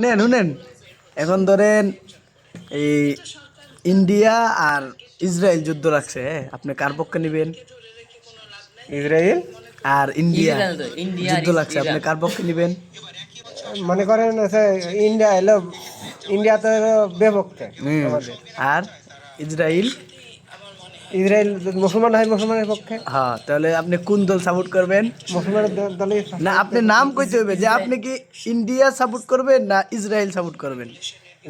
শুনেন শুনেন। এখন ধরেন এই ইন্ডিয়া আর ইসরায়েল যুদ্ধ রাখছে হ্যাঁ? আপনি কার পক্ষে নেবেন? ইসরায়েল? আর ইন্ডিয়া যুদ্ধ লাগছে আপনি। কার পক্ষে নেবেন? মনে করেন ইন্ডিয়া এলো ইন্ডিয়া তো আর ইসরায়েল? ইসরায়েল মুসলমান হয় মুসলমানের পক্ষে? হ্যাঁ তাহলে আপনি কোন দল সাপোর্ট করবেন? মুসলমানের দলে না আপনি নাম কইতে হবে যে আপনি কি ইন্ডিয়া সাপোর্ট করবেন না ইসরায়েল সাপোর্ট করবেন?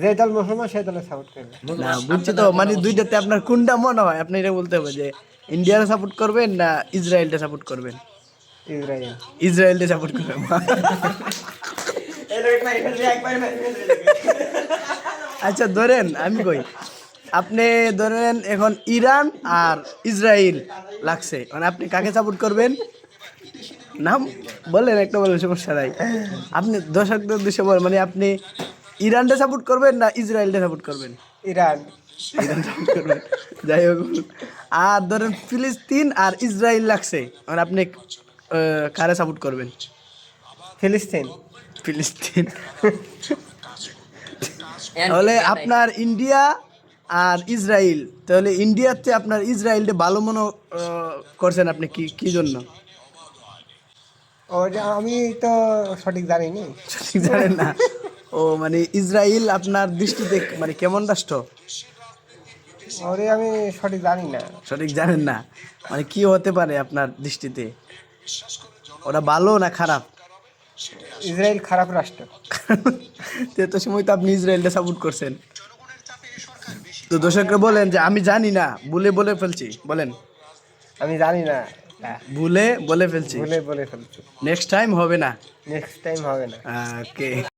যে দল মুসলমান সেই দলে সাপোর্ট করবে। না বুঝছি তো মানে দুইটাতে আপনার কোনটা মনে হয়? আপনি এটা বলতে হবে যে ইন্ডিয়ার সাপোর্ট করবেন না ইসরায়েলটা সাপোর্ট করবেন? ইসরায়েল। ইসরায়েলটা সাপোর্ট করবেন। আচ্ছা ধরেন আমি কই? আপনি ধরেন এখন ইরান আর ইসরায়েল লাগছে। মানে আপনি কাকে সাপোর্ট করবেন? নাম বলেন একটা বলেন সমস্যা নাই। আপনি দর্শকদের উদ্দেশ্যে বলেন মানে আপনি ইরানটা সাপোর্ট করবেন না ইসরায়েলটা সাপোর্ট করবেন? ইরান। ইরান support করবেন। যাই হোক। আর ধরেন ফিলিস্তিন আর ইসরায়েল লাগছে মানে আপনি কারে সাপোর্ট করবেন? ফিলিস্তিন। ফিলিস্তিন। তাহলে আপনার ইন্ডিয়া আর ইসরায়েল তাহলে ইন্ডিয়াতে আপনার ইসরায়েলটা ভালো মনে করছেন আপনি কি কি জন্য? আমি তো সঠিক জানিনি। সঠিক জানেন না। ও মানে ইসরায়েল আপনার দৃষ্টিতে মানে কেমন রাষ্ট্র? ওরে আমি সঠিক জানি না। সঠিক জানেন না। মানে কি হতে পারে আপনার দৃষ্টিতে? ওরা ভালো না খারাপ? ইসরায়েল খারাপ রাষ্ট্র। তো সময় তো আপনি ইসরায়েলটা সাপোর্ট করছেন। তো দর্শকরা বলেন যে আমি জানি না ভুলে বলে ফেলছি বলেন। আমি জানি না। ভুলে বলে ফেলছি। ভুলে বলে ফেলছি। নেক্সট টাইম হবে না। নেক্সট টাইম হবে না। ওকে